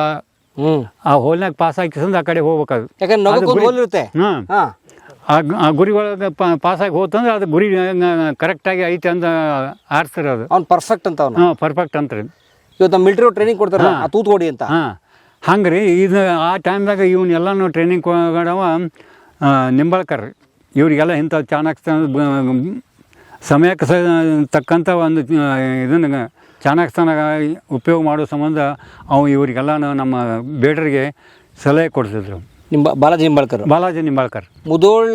ಹ್ಞೂ ಆ ಹೋಲ್ನಾಗ ಪಾಸ್ ಹಾಕಿಸಂದು ಆ ಕಡೆ ಹೋಗ್ಬೇಕದು. ಯಾಕಂದ್ರೆ ಹಾಂ. ಆ ಗುರಿ ಒಳಗೆ ಪಾಸಾಗಿ ಹೋತಂದ್ರೆ ಅದು ಗುರಿ ಕರೆಕ್ಟಾಗಿ ಐತೆ ಅಂತ ಆರಿಸ್ತಾರೆ ಅದು. ಅವ್ನು ಪರ್ಫೆಕ್ಟ್ ಅಂತ ಅವನು. ಹಾಂ ಪರ್ಫೆಕ್ಟ್ ಅಂತ ರೀ ಇವತ್ತು ಮಿಲ್ಟ್ರಿ ಟ್ರೈನಿಂಗ್ ಕೊಡ್ತಾರೆ ಆ ತೂತ್ ಕೊಡಿ ಅಂತ. ಹಾಂ. ಹಂಗೆ ರೀ ಇದು ಆ ಟೈಮ್ದಾಗ ಇವನ್ನೆಲ್ಲನೂ ಟ್ರೈನಿಂಗ್ ಕೊಡವ ನಿಂಬಳ್ಕರ್. ರೀ ಇವರಿಗೆಲ್ಲ ಇಂಥ ಚಾಣಾಕ್ಷ ಸಮಯಕ್ಕೆ ತಕ್ಕಂಥ ಒಂದು ಇದನ್ನು ಚಾಣಾಕ್ಷನ ಉಪಯೋಗ ಮಾಡೋ ಸಂಬಂಧ ಅವು ಇವರಿಗೆಲ್ಲ ನಮ್ಮ ಬೇಡರಿಗೆ ಸಲಹೆ ಕೊಡ್ತಿದ್ರು ನಿಮ್ಮ ಬಾಲಾಜಿ ನಿಂಬಾಳ್ಕರ್. ಬಾಲಾಜಿ ನಿಂಬಾಳ್ಕರ್. ಮುದೋಳ್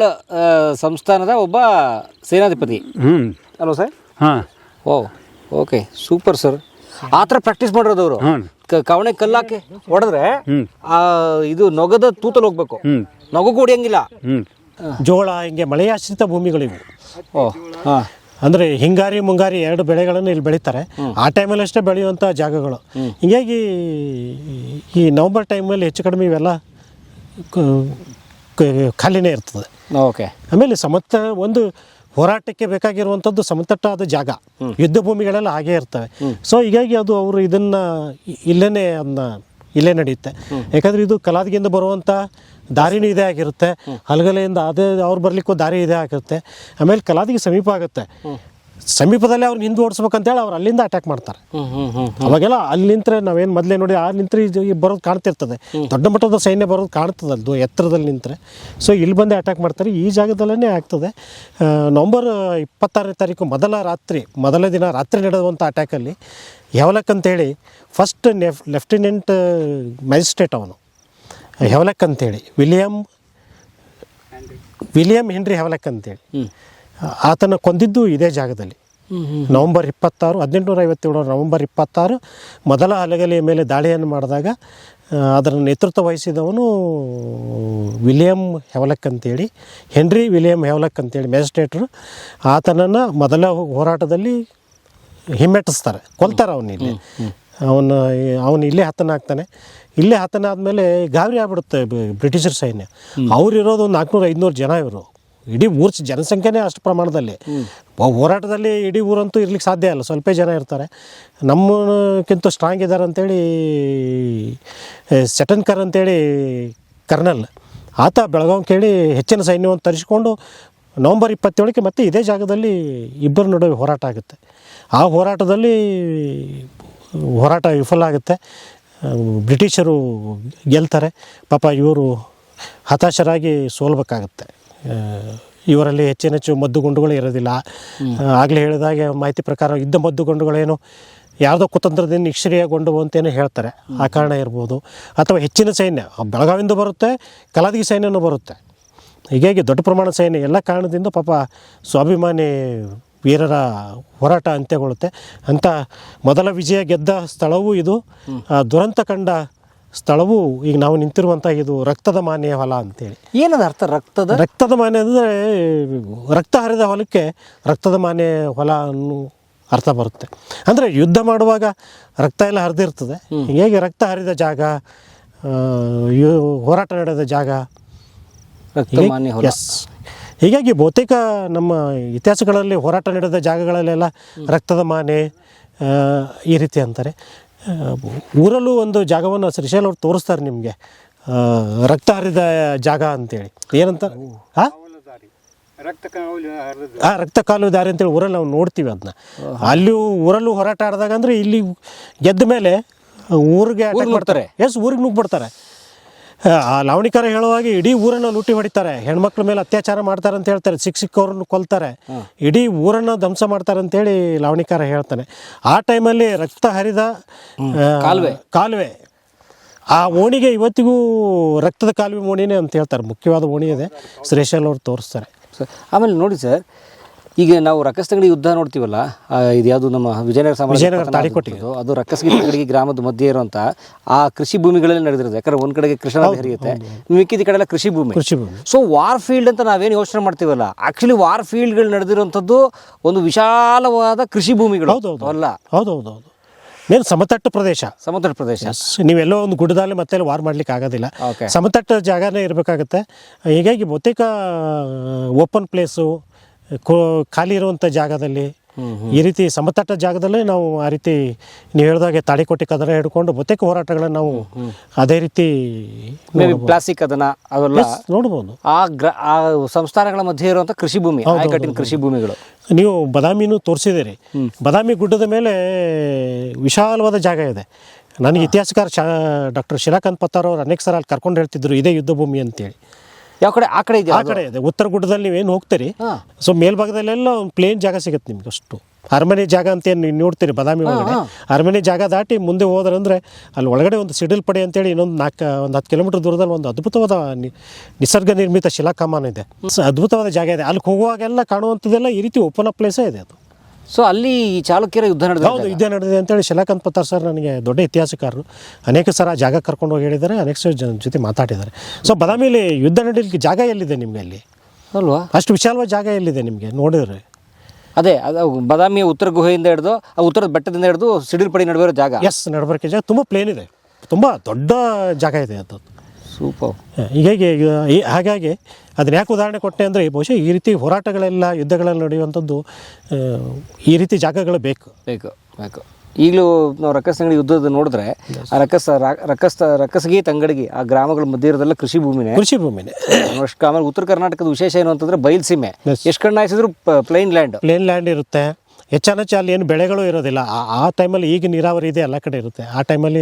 ಸಂಸ್ಥಾನದ ಒಬ್ಬ ಸೇನಾಧಿಪತಿ. ಹ್ಞೂ ಅಲ್ವಾ ಸರ್? ಹಾಂ. ಓ ಓಕೆ. Super sir. ಆ ಥರ ಪ್ರಾಕ್ಟೀಸ್ ಮಾಡಿರೋದು ಅವರು. ಕವಣೆ ಕಲ್ಲಾಕಿ ಹೊಡೆದ್ರೆ ಇದು ನೊಗದ ತೂತಲ್ಲಿ ಹೋಗ್ಬೇಕು. ಹ್ಞೂ ನಗು ಹೊಡಿಯಂಗಿಲ್ಲ ಹ್ಞೂ ಜೋಳ ಹಿಂಗೆ ಮಳೆಯಾಶ್ರಿತ ಭೂಮಿಗಳಿವು. ಓ ಹಾಂ. ಅಂದರೆ ಹಿಂಗಾರಿ ಮುಂಗಾರಿ ಎರಡು ಬೆಳೆಗಳನ್ನು ಇಲ್ಲಿ ಬೆಳೀತಾರೆ. ಆ ಟೈಮಲ್ಲಿ ಅಷ್ಟೇ ಬೆಳೆಯುವಂಥ ಜಾಗಗಳು. ಹೀಗಾಗಿ ಈ ನವಂಬರ್ ಟೈಮಲ್ಲಿ ಹೆಚ್ಚು ಕಡಿಮೆ ಇವೆಲ್ಲ ಖಾಲಿನೇ ಇರ್ತದೆ. ಓಕೆ. ಆಮೇಲೆ ಸಮತ ಒಂದು ಹೋರಾಟಕ್ಕೆ ಬೇಕಾಗಿರುವಂಥದ್ದು ಸಮತಟ್ಟಾದ ಜಾಗ. ಯುದ್ಧ ಭೂಮಿಗಳೆಲ್ಲ ಹಾಗೇ ಇರ್ತವೆ. ಸೊ ಹೀಗಾಗಿ ಅದು ಅವರು ಇದನ್ನ ಇಲ್ಲೇ ಇಲ್ಲೇನೆ ಅದನ್ನ ಇಲ್ಲೇ ನಡೆಯುತ್ತೆ. ಯಾಕಂದ್ರೆ ಇದು ಕಲಾದಗಿಂದ ಬರುವಂಥ ದಾರಿನೂ ಇದೇ ಆಗಿರುತ್ತೆ. ಹಲಗಲೆಯಿಂದ ಅದೇ ಅವ್ರು ಬರಲಿಕ್ಕೂ ದಾರಿ ಇದೇ ಆಗಿರುತ್ತೆ. ಆಮೇಲೆ ಕಲಾದಿಗೆ ಸಮೀಪ ಆಗುತ್ತೆ. ಸಮೀಪದಲ್ಲೇ ಅವ್ರನ್ನ ಹಿಂದೆ ಓಡಿಸ್ಬೇಕಂತೇಳಿ ಅವ್ರು ಅಲ್ಲಿಂದ ಅಟ್ಯಾಕ್ ಮಾಡ್ತಾರೆ. ಅವಾಗೆಲ್ಲ ಅಲ್ಲಿ ನಿಂತ್ರೆ ನಾವೇನು ಮೊದಲೇ ನೋಡಿ ಆ ನಿಂತ್ರೆ ಬರೋದು ಕಾಣ್ತಿರ್ತದೆ. ದೊಡ್ಡ ಮಟ್ಟದ ಸೈನ್ಯ ಬರೋದು ಕಾಣ್ತದೆ ಅದು ಎತ್ತರದಲ್ಲಿ ನಿಂತರೆ. ಸೊ ಇಲ್ಲಿ ಬಂದೇ ಅಟ್ಯಾಕ್ ಮಾಡ್ತಾರೆ. ಈ ಜಾಗದಲ್ಲೇ ಆಗ್ತದೆ. ನವಂಬರ್ ಇಪ್ಪತ್ತಾರನೇ ತಾರೀಕು ಮೊದಲ ರಾತ್ರಿ ಮೊದಲ ದಿನ ರಾತ್ರಿ ನಡೆದಂಥ ಅಟ್ಯಾಕಲ್ಲಿ ಹೆವಲಕ್ ಅಂತೇಳಿ ಫಸ್ಟ್ ನೆಫ್ ಲೆಫ್ಟಿನೆಂಟ್ ಮ್ಯಾಜಿಸ್ಟ್ರೇಟ್ ಅವನು. ಹೆವಲಕ್ ಅಂತೇಳಿ ವಿಲಿಯಮ್ ವಿಲಿಯಮ್ ಹೆನ್ರಿ ಹೆವಲಕ್ ಅಂತೇಳಿ. ಆತನ ಕೊಂದಿದ್ದು ಇದೇ ಜಾಗದಲ್ಲಿ. ನವಂಬರ್ ಇಪ್ಪತ್ತಾರು, ಹದಿನೆಂಟುನೂರ ಐವತ್ತೇಳು ನವಂಬರ್ ಇಪ್ಪತ್ತಾರು, ಮೊದಲ ಹಲಗಲಿಯ ಮೇಲೆ ದಾಳಿಯನ್ನು ಮಾಡಿದಾಗ ಅದರ ನೇತೃತ್ವ ವಹಿಸಿದವನು ವಿಲಿಯಂ ಹೆವಲಕ್ ಅಂತೇಳಿ, ಹೆನ್ರಿ ವಿಲಿಯಂ ಹೆವಲಕ್ ಅಂತೇಳಿ ಮ್ಯಾಜಿಸ್ಟ್ರೇಟ್ರು. ಆತನನ್ನು ಮೊದಲ ಹೋರಾಟದಲ್ಲಿ ಹಿಮ್ಮೆಟ್ಟಿಸ್ತಾರೆ, ಕೊಲ್ತಾರೆ ಅವನಿಲ್ಲಿ ಅವನು ಅವನು ಇಲ್ಲೇ ಹತನ ಇಲ್ಲೇ ಹತನ ಆದಮೇಲೆ ಗಾಬರಿ ಆಗ್ಬಿಡುತ್ತೆ ಬ್ರಿಟಿಷರ್ ಸೈನ್ಯ. ಅವರಿರೋದು ಒಂದು ನಾಲ್ಕುನೂರು ಐದುನೂರು ಜನ ಇವರು. ಇಡೀ ಊರ್ ಜನಸಂಖ್ಯೆನೇ ಅಷ್ಟು ಪ್ರಮಾಣದಲ್ಲಿ. ಹೋರಾಟದಲ್ಲಿ ಇಡೀ ಊರಂತೂ ಇರ್ಲಿಕ್ಕೆ ಸಾಧ್ಯ ಇಲ್ಲ. ಸ್ವಲ್ಪ ಜನ ಇರ್ತಾರೆ. ನಮ್ಮಕ್ಕಿಂತ ಸ್ಟ್ರಾಂಗ್ ಇದ್ದಾರೆ ಅಂತೇಳಿ ಸೆಟನ್ಕರ್ ಅಂತೇಳಿ ಕರ್ನಲ್. ಆತ ಬೆಳಗಾವಿ ಕೇಳಿ ಹೆಚ್ಚಿನ ಸೈನ್ಯವನ್ನು ತರಿಸಿಕೊಂಡು ನವಂಬರ್ ಇಪ್ಪತ್ತೇಳಕ್ಕೆ ಮತ್ತೆ ಇದೇ ಜಾಗದಲ್ಲಿ ಇಬ್ಬರ ನಡುವೆ ಹೋರಾಟ ಆಗುತ್ತೆ. ಆ ಹೋರಾಟದಲ್ಲಿ ಹೋರಾಟ ವಿಫಲ ಆಗುತ್ತೆ. ಬ್ರಿಟಿಷರು ಗೆಲ್ತಾರೆ. ಪಾಪ ಇವರು ಹತಾಶರಾಗಿ ಸೋಲ್ಬೇಕಾಗತ್ತೆ. ಇವರಲ್ಲಿ ಹೆಚ್ಚಿನ ಹೆಚ್ಚು ಮದ್ದುಗುಂಡುಗಳು ಇರೋದಿಲ್ಲ. ಆಗಲೇ ಹೇಳಿದಾಗೆ ಮಾಹಿತಿ ಪ್ರಕಾರ ಇದ್ದ ಮದ್ದುಗುಂಡುಗಳೇನು ಯಾವುದೋ ಕುತಂತ್ರದಿಂದ ಅಂತ ಅಂತೇನೋ ಹೇಳ್ತಾರೆ. ಆ ಕಾರಣ ಇರ್ಬೋದು. ಅಥವಾ ಹೆಚ್ಚಿನ ಸೈನ್ಯ ಬೆಳಗಾವಿಂದ ಬರುತ್ತೆ, ಕಲಾದಿಗೆ ಸೈನ್ಯನೂ ಬರುತ್ತೆ. ಹೀಗಾಗಿ ದೊಡ್ಡ ಪ್ರಮಾಣದ ಸೈನ್ಯ ಎಲ್ಲ ಕಾರಣದಿಂದ ಪಾಪ ಸ್ವಾಭಿಮಾನಿ ವೀರರ ಹೋರಾಟ ಅಂತ್ಯಗೊಳ್ಳುತ್ತೆ. ಅಂಥ ಮೊದಲ ವಿಜಯ ಗೆದ್ದ ಸ್ಥಳವೂ ಇದು. ದುರಂತ ಕಂಡ ಸ್ಥಳವು ಈಗ ನಾವು ನಿಂತಿರುವಂಥ ಇದು ರಕ್ತದ ಮಾನ್ಯ ಹೊಲ ಅಂತೇಳಿ. ಏನದ ಅರ್ಥ ರಕ್ತದ? ರಕ್ತದ ಮಾನೆ ಅಂದರೆ ರಕ್ತ ಹರಿದ ಹೊಲಕ್ಕೆ ರಕ್ತದ ಮಾನೆ ಹೊಲ ಅನ್ನು ಅರ್ಥ ಬರುತ್ತೆ. ಅಂದರೆ ಯುದ್ಧ ಮಾಡುವಾಗ ರಕ್ತ ಎಲ್ಲ ಹರಿದಿರ್ತದೆ. ಹೀಗಾಗಿ ರಕ್ತ ಹರಿದ ಜಾಗ ಹೋರಾಟ ನಡೆದ ಜಾಗ. ಎಸ್ ಹೀಗಾಗಿ ಬಹುತೇಕ ನಮ್ಮ ಇತಿಹಾಸಗಳಲ್ಲಿ ಹೋರಾಟ ನಡೆದ ಜಾಗಗಳಲ್ಲೆಲ್ಲ ರಕ್ತದ ಮಾನೆ ಈ ರೀತಿ ಅಂತಾರೆ. ಊರಲ್ಲೂ ಒಂದು ಜಾಗವನ್ನು ಶ್ರೀಶೈಲ್ ಅವ್ರು ತೋರಿಸ್ತಾರೆ ನಿಮಗೆ. ರಕ್ತ ಹರಿದ ಜಾಗ ಅಂತೇಳಿ. ಏನಂತ? ಹಾಂ ರಕ್ತ ಆ ರಕ್ತ ಕಾಲು ದಾರಿ ಅಂತೇಳಿ ಊರಲ್ಲಿ ನಾವು ನೋಡ್ತೀವಿ ಅದನ್ನ ಅಲ್ಲಿ ಊರಲ್ಲೂ ಹೋರಾಟ ಆಡಿದಾಗ ಅಂದರೆ ಇಲ್ಲಿ ಗೆದ್ದ ಮೇಲೆ ಊರಿಗೆ ಅಟ್ಯಾಕ್ ಮಾಡ್ತಾರೆ. ಎಸ್ ಊರಿಗೆ ನುಗ್ಬಿಡ್ತಾರೆ ಆ ಲಾವಣಿಕಾರ ಹೇಳುವಾಗ ಇಡೀ ಊರನ್ನ ಲೂಟಿ ಹೊಡಿತಾರೆ. ಹೆಣ್ಮಕ್ಳ ಮೇಲೆ ಅತ್ಯಾಚಾರ ಮಾಡ್ತಾರೆ ಅಂತ ಹೇಳ್ತಾರೆ. ಸಿಕ್ಕ ಸಿಕ್ಕವ್ರನ್ನ ಕೊಲ್ತಾರೆ. ಇಡೀ ಊರನ್ನ ಧ್ವಂಸ ಮಾಡ್ತಾರೆ ಅಂತೇಳಿ ಲಾವಣಿಕಾರ ಹೇಳ್ತಾನೆ. ಆ ಟೈಮಲ್ಲಿ ರಕ್ತ ಹರಿದ ಕಾಲುವೆ. ಕಾಲುವೆ. ಆ ಓಣಿಗೆ ಇವತ್ತಿಗೂ ರಕ್ತದ ಕಾಲುವೆ ಓಣಿನೇ ಅಂತ ಹೇಳ್ತಾರೆ. ಮುಖ್ಯವಾದ ಓಣಿ ಇದೆ. ಶ್ರೇಷಲ್ ಅವ್ರು ತೋರಿಸ್ತಾರೆ. ಆಮೇಲೆ ನೋಡಿ ಸರ್ ಈಗ ನಾವು ರಕ್ಕಸ್ತಂಗಡಿ ಯುದ್ಧ ನೋಡ್ತೀವಲ್ಲ ಇದು ಯಾವುದು ನಮ್ಮ ವಿಜಯನಗರ ಸಾಮ್ರಾಜ್ಯ ಅದು ರಕ್ಕಸಗಿರಿ ಗ್ರಾಮದ ಮಧ್ಯೆ ಇರುವಂಥ ಆ ಕೃಷಿ ಭೂಮಿಗಳಲ್ಲಿ ನಡೆದಿರೋದು. ಯಾಕಂದ್ರೆ ಒಂದ್ ಕಡೆಗೆ ಕೃಷ್ಣ ಹರಿಯುತ್ತೆ ಮಿಕ್ಕಿದ ಕಡೆ ಎಲ್ಲ ಕೃಷಿ ಭೂಮಿ. ಸೊ ವಾರ್ ಫೀಲ್ಡ್ ಅಂತ ನಾವೇನು ಯೋಚನೆ ಮಾಡ್ತೀವಲ್ಲ ಆಕ್ಚುಲಿ ವಾರ್ ಫೀಲ್ಡ್ಗಳು ನಡೆದಿರುವಂಥದ್ದು ಒಂದು ವಿಶಾಲವಾದ ಕೃಷಿ ಭೂಮಿಗಳು. ಹೌದೌದು ಅಲ್ಲ? ಹೌದು ಹೌದು ಹೌದು. ಮೇನ್ ಸಮತಟ್ಟು ಪ್ರದೇಶ. ಸಮತಟ್ಟು ಪ್ರದೇಶ. ನೀವೆಲ್ಲೋ ಒಂದು ಗುಡ್ಡದಲ್ಲಿ ಮತ್ತೆ ವಾರ್ ಮಾಡ್ಲಿಕ್ಕೆ ಆಗೋದಿಲ್ಲ. ಸಮತಟ್ಟು ಸಮತಟ್ಟ ಜಾಗನೇ ಇರಬೇಕಾಗತ್ತೆ. ಹೀಗಾಗಿ ಬಹುತೇಕ ಓಪನ್ ಪ್ಲೇಸು ಖಾಲಿ ಇರುವಂಥ ಜಾಗದಲ್ಲಿ ಈ ರೀತಿ ಸಮತಟ್ಟ ಜಾಗದಲ್ಲೇ ನಾವು ಆ ರೀತಿ ನೀವು ಹೇಳಿದಾಗೆ ತಾಳಿಕೋಟೆ ಕದನ ಹಿಡ್ಕೊಂಡು ಬಹುತೇಕ ಹೋರಾಟಗಳನ್ನ ನಾವು ಅದೇ ರೀತಿ ಪ್ಲಾಸ್ಟಿಕ್ ಅದನ್ನ ಅವೆಲ್ಲ ನೋಡ್ಬೋದು. ಆ ಗ್ರ ಆ ಸಂಸ್ಥಾನಗಳ ಮಧ್ಯೆ ಇರುವಂತ ಕೃಷಿ ಭೂಮಿ ಕಠಿಣ ಕೃಷಿ ಭೂಮಿಗಳು. ನೀವು ಬದಾಮಿನು ತೋರಿಸಿದಿರಿ ಬದಾಮಿ ಗುಡ್ಡದ ಮೇಲೆ ವಿಶಾಲವಾದ ಜಾಗ ಇದೆ. ನನಗೆ ಇತಿಹಾಸಕಾರ ಶಾ ಡಾಕ್ಟರ್ ಶಿಲಾಕಾಂತ್ ಪತ್ತಾರ್ ಅವರು ಅನೇಕ ಸಲ ಅಲ್ಲಿ ಕರ್ಕೊಂಡು ಹೇಳ್ತಿದ್ರು ಇದೇ ಯುದ್ಧ ಭೂಮಿ ಅಂತೇಳಿ. ಯಾವ ಕಡೆ? ಆ ಕಡೆ ಇದೆ ಆ ಕಡೆ ಇದೆ. ಉತ್ತರ ಗುಡ್ಡದಲ್ಲಿ ಏನು ಹೋಗ್ತೀರಿ? ಹಾ. ಸೊ ಮೇಲ್ಭಾಗದಲ್ಲೆಲ್ಲ ಒಂದು ಪ್ಲೇನ್ ಜಾಗ ಸಿಗುತ್ತೆ ನಿಮ್ಗೆ ಅಷ್ಟು. ಅರಮನೆ ಜಾಗ ಅಂತ ಏನು ನೀವು ನೋಡ್ತೀರಿ ಬದಾಮಿ ಒಳಗಡೆ? ಅರಮನೆ ಜಾಗ ದಾಟಿ ಮುಂದೆ ಹೋದ್ರಂದ್ರೆ ಅಲ್ಲಿ ಒಳಗಡೆ ಒಂದು ಸಿಡಿಲ್ ಪಡೆ ಅಂತೇಳಿ ಇನ್ನೊಂದು ನಾಲ್ಕು ಒಂದು ಹತ್ತು ಕಿಲೋಮೀಟರ್ ದೂರದಲ್ಲಿ ಒಂದು ಅದ್ಭುತವಾದ ನಿ- ನಿಸರ್ಗ ನಿರ್ಮಿತ ಶಿಲಾಕಮಾನ ಇದೆ. ಸೊ ಅದ್ಭುತವಾದ ಜಾಗ ಇದೆ. ಅಲ್ಲಿ ಹೋಗುವಾಗೆಲ್ಲ ಕಾಣುವಂಥದ್ದೆಲ್ಲ ಈ ರೀತಿ ಓಪನ್ ಅಪ್ ಪ್ಲೇಸೇ ಇದೆ ಅದು. ಸೊ ಅಲ್ಲಿ ಈ ಚಾಲುಕ್ಯರ ಯುದ್ಧ ನಡೆದ ಹೌದು ಯುದ್ಧ ನಡೆದಿದೆ ಅಂತೇಳಿ ಶಿಲಾಕಾಂತ್ ಪತ್ತಾರ್ ಸರ್ ನನಗೆ ದೊಡ್ಡ ಇತಿಹಾಸಕಾರರು. ಅನೇಕ ಸರ ಜಾಗ ಕರ್ಕೊಂಡು ಹೋಗಿ ಹೇಳಿದ್ದಾರೆ ಅನೇಕ ಸಲ ಜನ ಜೊತೆ ಮಾತಾಡಿದ್ದಾರೆ. ಸೊ ಬದಾಮಿಲಿ ಯುದ್ಧ ನಡೀಲಿಕ್ಕೆ ಜಾಗ ಎಲ್ಲಿದೆ ನಿಮಗೆ ಅಲ್ಲಿ? ಅಲ್ವಾ? ಅಷ್ಟು ವಿಶಾಲವಾದ ಜಾಗ ಎಲ್ಲಿದೆ ನಿಮಗೆ ನೋಡಿದ್ರೆ? ಅದೇ ಅದು ಬದಾಮಿಯ ಉತ್ತರ ಗುಹೆಯಿಂದ ಹಿಡಿದು ಆ ಉತ್ತರದ ಬೆಟ್ಟದಿಂದ ಹಿಡಿದು ಸಿಡಿಲ್ಪಡಿ ನಡುವೆ ಇರೋ ಜಾಗ. ಎಸ್ ನಡಬರ್ಕೆ ಜಾಗ. ತುಂಬ ಪ್ಲೇನ್ ಇದೆ. ತುಂಬ ದೊಡ್ಡ ಜಾಗ ಇದೆ ಅದು. ಸೂಪರ್ ಹೀಗಾಗಿ ಈ- ಹಾಗಾಗಿ ಅದನ್ನ ಯಾಕೆ ಉದಾಹರಣೆ ಕೊಟ್ಟೆ ಅಂದರೆ ಬಹುಶಃ ಈ ರೀತಿ ಹೋರಾಟಗಳೆಲ್ಲ ಯುದ್ಧಗಳೆಲ್ಲ ನಡೆಯುವಂಥದ್ದು ಈ ರೀತಿ ಜಾಗಗಳು ಬೇಕು. ಬೇಕು ಬೇಕು. ಈಗಲೂ ನಾವು ರಕ್ಕಸ್ ಅಂಗಡಿ ಯುದ್ಧದ ನೋಡಿದ್ರೆ ಆ ರಕ್ಕಸ್ ರಕ್ಕಸ್ ರಕ್ಕಸಗಿ ತಂಗಡಿಗೆ ಆ ಗ್ರಾಮಗಳ ಮಧ್ಯೆ ಇರೋದೆಲ್ಲ ಕೃಷಿ ಭೂಮಿನೇ. ಕೃಷಿ ಭೂಮಿನೇ. ಅಷ್ಟು ಆಮೇಲೆ ಉತ್ತರ ಕರ್ನಾಟಕದ ವಿಶೇಷ ಏನು ಅಂತಂದ್ರೆ ಬಯಲ್ಸೀಮೆ. ಎಷ್ಟು ಕಣ್ಣು ಹಾಯಿಸಿದ್ರು ಪ್ಲೈನ್ ಲ್ಯಾಂಡ್ ಪ್ಲೇನ್ ಲ್ಯಾಂಡ್ ಇರುತ್ತೆ. ಹೆಚ್ಚಾನೆಚ್ಚು ಅಲ್ಲಿ ಏನು ಬೆಳೆಗಳು ಇರೋದಿಲ್ಲ. ಆ- ಟೈಮಲ್ಲಿ ಈಗ ನೀರಾವರಿ ಇದೆ ಎಲ್ಲ ಕಡೆ ಇರುತ್ತೆ. ಆ ಟೈಮಲ್ಲಿ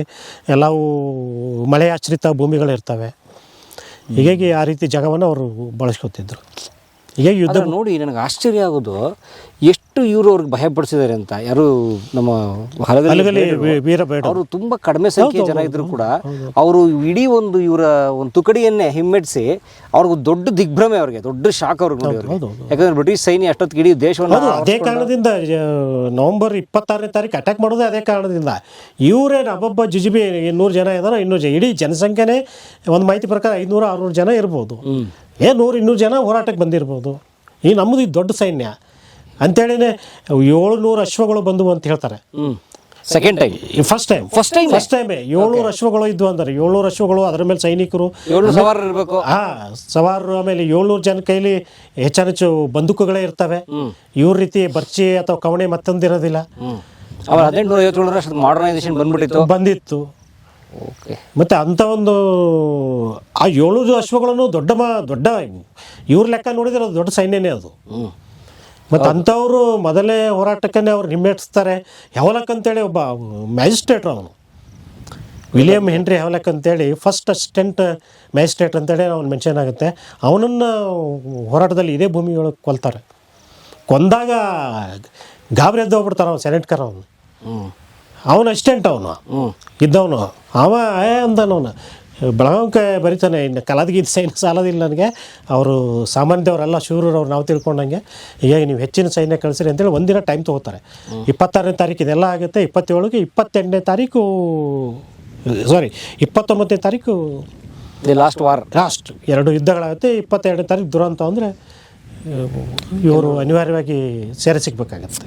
ಎಲ್ಲವೂ ಮಳೆಯಾಶ್ರಿತ ಭೂಮಿಗಳು ಇರ್ತವೆ. ಹೀಗಾಗಿ ಆ ರೀತಿ ಜಾಗವನ್ನು ಅವರು ಬಳಸ್ಕೊತಿದ್ರು. ಹೀಗಾಗಿ ಯುದ್ಧ ನೋಡಿ ನನಗೆ ಆಶ್ಚರ್ಯ ಆಗೋದು ಎಷ್ಟು ಇವರು ಅವ್ರಿಗೆ ಭಯಪಡಿಸಿದ್ದಾರೆ ಅಂತ? ಯಾರು ನಮ್ಮ ಅವರು ತುಂಬಾ ಕಡಿಮೆ ಸಂಖ್ಯೆ ಜನ ಇದ್ರು ಕೂಡ ಅವರು ಇಡೀ ಒಂದು ಇವರ ಒಂದು ತುಕಡಿಯನ್ನೇ ಹಿಮ್ಮೆಟ್ಟಿಸಿ ಅವ್ರಿಗೆ ದೊಡ್ಡ ದಿಗ್ಭ್ರಮೆ ಅವ್ರಿಗೆ ದೊಡ್ಡ ಶಾಕ್ ಅವ್ರಿಗೆ ನೋಡಿ. ಯಾಕಂದ್ರೆ ಬ್ರಿಟಿಷ್ ಸೈನ್ಯ ಅಷ್ಟೊತ್ತಿಗೆ ಇಡೀ ದೇಶವನ್ನು ಅದೇ ಕಾರಣದಿಂದ ನವೆಂಬರ್ ಇಪ್ಪತ್ತಾರನೇ ತಾರೀಕು ಅಟ್ಯಾಕ್ ಮಾಡೋದು ಅದೇ ಕಾರಣದಿಂದ. ಇವರೇನು ಅಬ್ಬಬ್ಬ ಜುಜುಬಿ ಇನ್ನೂರು ಜನ ಇದಾರ ಇನ್ನೂರು ಜನ ಇಡೀ ಜನಸಂಖ್ಯೆನೇ ಒಂದು ಮಾಹಿತಿ ಪ್ರಕಾರ ಐನೂರು ಆರುನೂರು ಜನ ಇರ್ಬೋದು. ಏ ನೂರು ಇನ್ನೂರು ಜನ ಹೋರಾಟಕ್ಕೆ ಬಂದಿರ್ಬೋದು. ಈ ನಮ್ಮದು ದೊಡ್ಡ ಸೈನ್ಯ. ಅಂತೇಳಿನೇ ಏಳುನೂರು ಅಶ್ವಗಳು ಬಂದವು ಅಂತ ಹೇಳ್ತಾರೆ. Second time first time first time first time ಏಳ್ನೂರು ಅಶ್ವಗಳು ಇದ್ವು ಅಂದ್ರೆ ಏಳ್ನೂರು ಅಶ್ವಗಳು ಅದರ ಮೇಲೆ ಸೈನಿಕರು ಸವಾರರು ಇರಬೇಕು. ಹಾ ಸವಾರರು ಆಮೇಲೆ ಏಳ್ನೂರು ಜನ ಕೈಲಿ ಹೆಚ್ಚಾನೆಚ್ಚು ಬಂದೂಕುಗಳೇ ಇರ್ತವೆ. ಇವ್ರ ರೀತಿ ಬರ್ಚಿ ಅಥವಾ ಕವಣೆ ಮತ್ತೊಂದಿರೋದಿಲ್ಲ. ಹ್ಮ್. ಅವ್ರು ಹದಿನೆಂಟುನೂರ ಐವತ್ತೇಳರ ಅಷ್ಟು ಮಾಡರ್ನೈಸೇಷನ್ ಬಂದ್ಬಿಟ್ಟಿತ್ತು. ಬಂದಿತ್ತು. ಓಕೆ ಮತ್ತೆ ಅಂಥ ಒಂದು ಆ ಏಳು ಅಶ್ವಗಳನ್ನು ದೊಡ್ಡ ದೊಡ್ಡ ಇವ್ರ ಲೆಕ್ಕ ನೋಡಿದ್ರೆ ಅದು ದೊಡ್ಡ ಸೈನ್ಯನೇ ಅದು. ಮತ್ತು ಅಂಥವರು ಮೊದಲೇ ಹೋರಾಟಕ್ಕನ್ನೇ ಅವ್ರು ಹಿಮ್ಮೆಟ್ಟಿಸ್ತಾರೆ ಹೆವಲಕ್ ಅಂತೇಳಿ ಒಬ್ಬ ಮ್ಯಾಜಿಸ್ಟ್ರೇಟ್ರು ಅವನು. ವಿಲಿಯಂ ಹೆನ್ರಿ ಹೆವಲಕ್ ಅಂತೇಳಿ ಫಸ್ಟ್ ಅಸಿಸ್ಟೆಂಟ್ ಮ್ಯಾಜಿಸ್ಟ್ರೇಟ್ ಅಂತೇಳಿ ಅವ್ನು ಮೆನ್ಷನ್ ಆಗುತ್ತೆ. ಅವನನ್ನು ಹೋರಾಟದಲ್ಲಿ ಇದೇ ಭೂಮಿಯೊಳಗೆ ಕೊಲ್ತಾರೆ. ಕೊಂದಾಗ ಗಾಬರಿ ಎದ್ದು ಹೋಗ್ಬಿಡ್ತಾರೆ ಅವ್ನು ಸೆನೆಟ್ಕರ್ ಅವನು. ಅವನು ಅಸಿಸ್ಟೆಂಟ್ ಅವನು. ಇದ್ದವನು. ಅವ ಅಂದನವನು ಬೆಳಗಾವಿಗೆ ಬರೀತಾನೆ ಇನ್ನು ಕಲಾದಿಗೆ ಸೈನ್ಯ ಸಾಲದಿಲ್ಲ ನನಗೆ. ಅವರು ಸಾಮಾನ್ಯದವರೆಲ್ಲ ಶೂರರು ಅವ್ರು ನಾವು ತಿಳ್ಕೊಂಡಂಗೆ ಹೀಗಾಗಿ ನೀವು ಹೆಚ್ಚಿನ ಸೈನ್ಯ ಕಳಿಸ್ರಿ ಅಂತೇಳಿ ಒಂದಿನ ಟೈಮ್ ತೊಗೋತಾರೆ. ಇಪ್ಪತ್ತಾರನೇ ತಾರೀಕು ಇದೆಲ್ಲ ಆಗುತ್ತೆ ಇಪ್ಪತ್ತೇಳಿಗೆ ಇಪ್ಪತ್ತೆಂಟನೇ ತಾರೀಕು ಸಾರಿ ಇಪ್ಪತ್ತೊಂಬತ್ತನೇ ತಾರೀಕು ಲಾಸ್ಟ್ ವಾರ್. ಲಾಸ್ಟ್ ಎರಡು ಯುದ್ಧಗಳಾಗುತ್ತೆ. ಇಪ್ಪತ್ತೆರಡನೇ ತಾರೀಕು ದುರಂತ ಅಂದರೆ ಇವರು ಅನಿವಾರ್ಯವಾಗಿ ಸೇರೆ ಸಿಗಬೇಕಾಗತ್ತೆ.